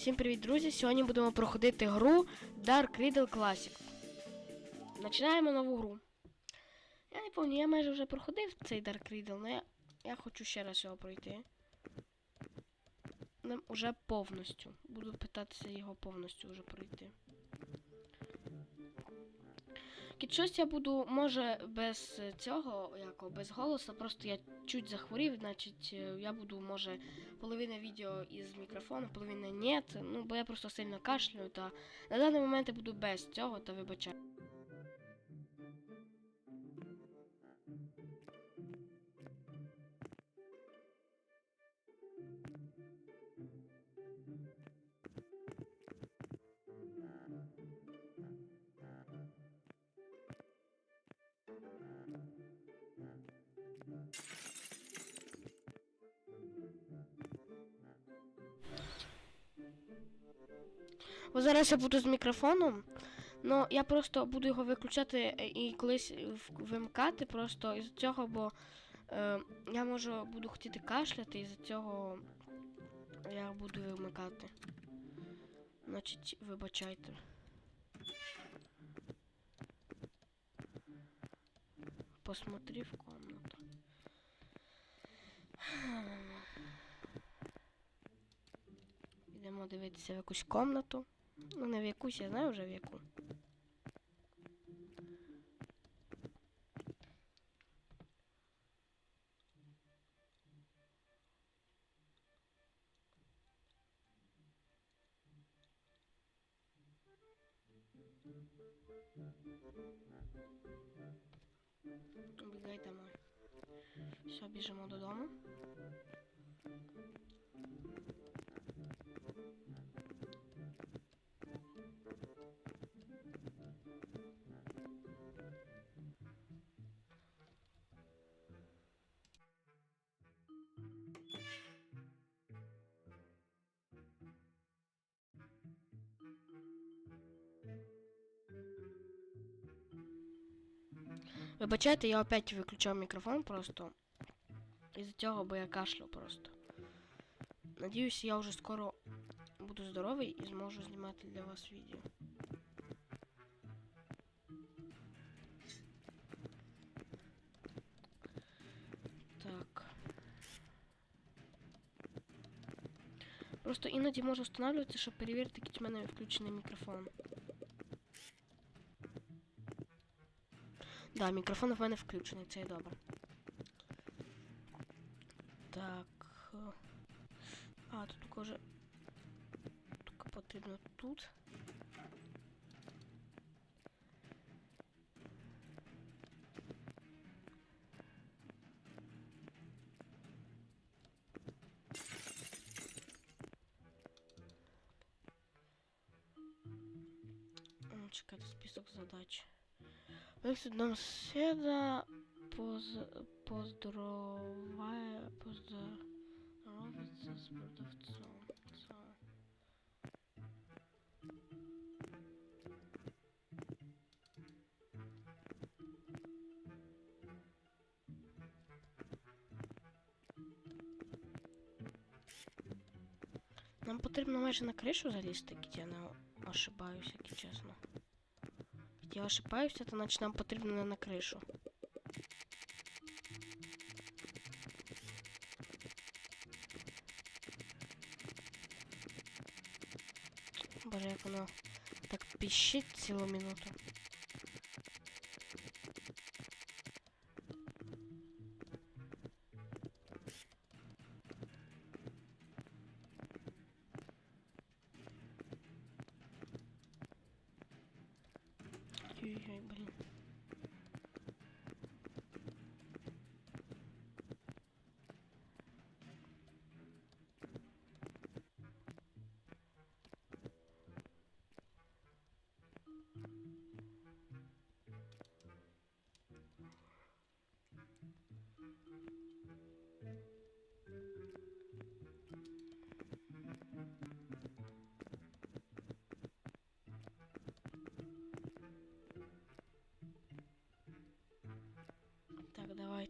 Всім привіт, друзі! Сьогодні будемо проходити гру Dark Riddle Classic. Починаємо нову гру. Я не пам'ятаю, я майже вже проходив цей Dark Riddle, але я, я хочу ще раз його пройти. Нам уже повністю. Буду питатися його повністю вже пройти. Щось я буду, може, без цього, як, без голосу, просто я чуть захворів, значить, е, я буду, може, половина відео із мікрофону, половина ні. Ну, бо я просто сильно кашлюю, та на даний момент я буду без цього, та вибачаю. Бо зараз я буду з мікрофоном. Ну, я просто буду його виключати е, і колись в- вимикати просто із цього, бо е, я можу буду хотіти кашляти, і з цього я буду вимикати. Значить, вибачайте. Посмотри в комнату. Йдемо дивитися в якусь комнату. Ну, не в якусь, я знаю вже в яку. Бігай домой. Все, біжимо додому. Вибачайте, я опять виключав мікрофон просто. Із-за цього, бо я кашлю просто. Надіюсь, я вже скоро буду здоровий і зможу знімати для вас відео. Так. Просто іноді можу встановлювати, щоб перевірити, який в мене включений мікрофон. Да, мікрофон в мене включений, це і добре. Так. А, тут тільки вже. Тільки потрібно тут. М, Чекайте список задач. Вихід до сусіда поз... поздороває... поздоровиться з Нам потрібно майже на кришу залізти, якщо я не ошибаюся, якщо чесно. Я ошибаюся, то значить нам потрібно не на кришу. Боже, як воно так піщить цілу минуту. usually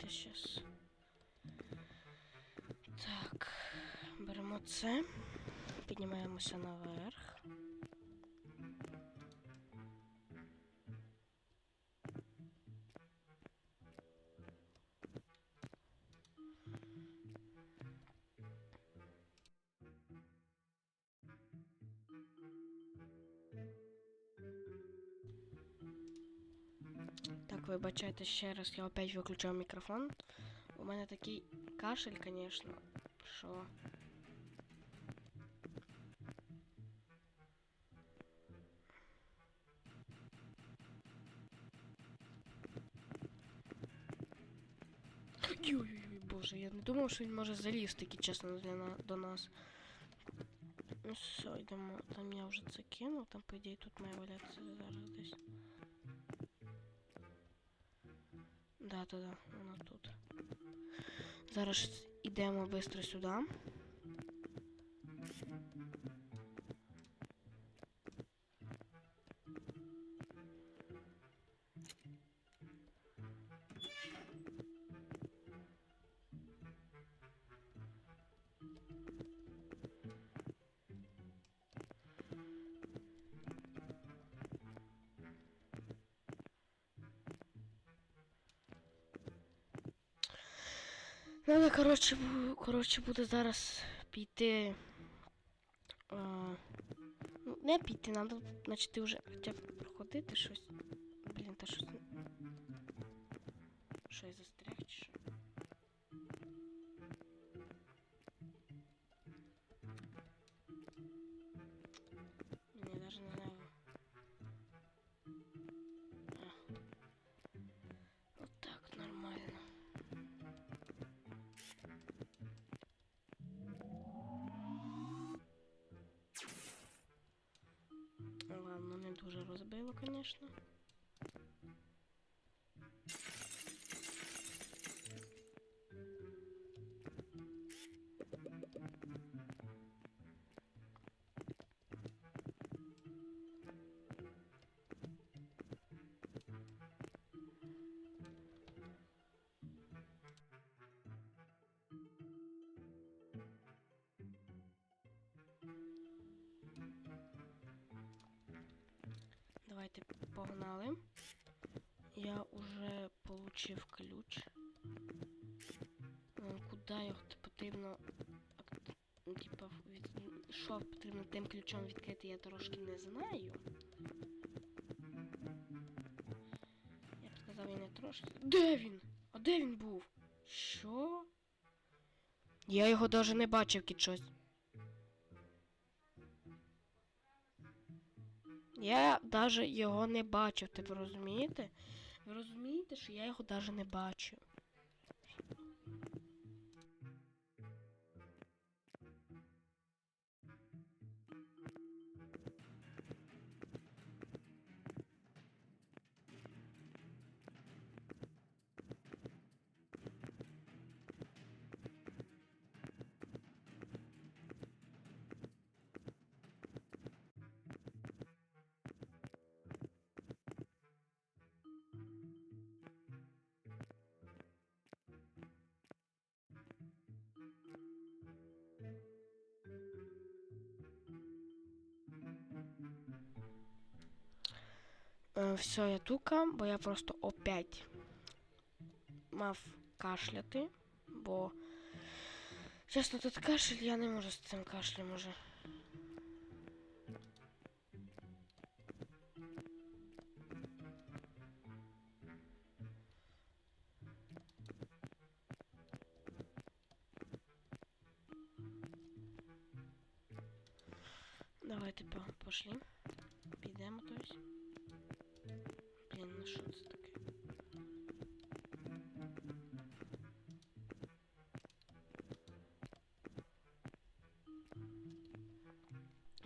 блин. зараз. Так, беремо це, Піднімаємося наверх. Так, вибачайте ще раз, я опять виключав мікрофон. У мене такий кашель, звісно, що. Ой-ой-ой, боже, я не думав, що він може залізти, таки, чесно, для на... до нас. Ну все, йдемо. Там я вже це кинув, там, по ідеї, тут має валятися зараз десь. Да, да, да, вона тут. Зараз йдемо швидко сюди. Надо, коротше, бу- коротше, буде зараз піти. А, ну, не піти, надо, почати ти вже хоча б проходити щось. Блін, та щось. Що я застряг розбило, Давайте погнали. Я уже получив ключ. Е, Куди його потрібно. Типа, від... що потрібно тим ключом відкрити, я трошки не знаю. Я б сказав, і не трошки. Де він? А де він був? Що? Я його навіть не бачив кічось. Я даже його не бачив, ти розумієте? Ви розумієте, що я його даже не бачив. Все, я тука, бо я просто опять мав кашляти, бо. Чесно, тут кашель, я не можу з цим кашлем уже. Пошли. Підемо тось. Блін, ну що це таке?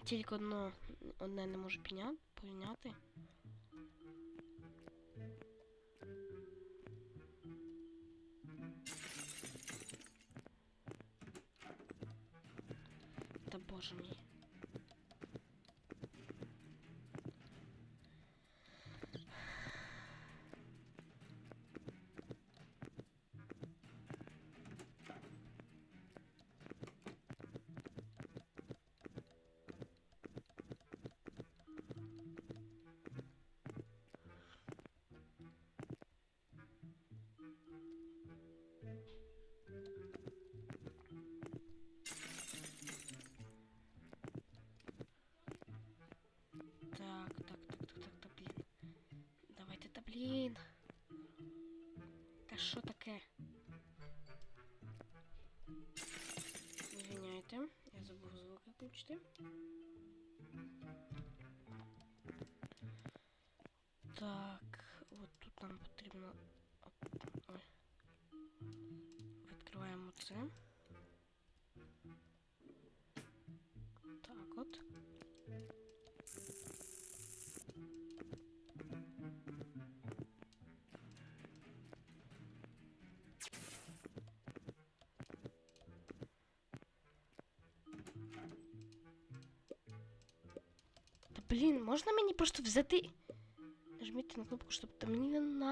Тільки одно, одне не можу підняти, підняти. Та боже мій. Извиняйте, я забув звук виключити. Так, от тут нам потрібно. Ой. Відкриваємо це. Блін, можна мені просто взяти? Нажміть на кнопку, щоб та мені не надо.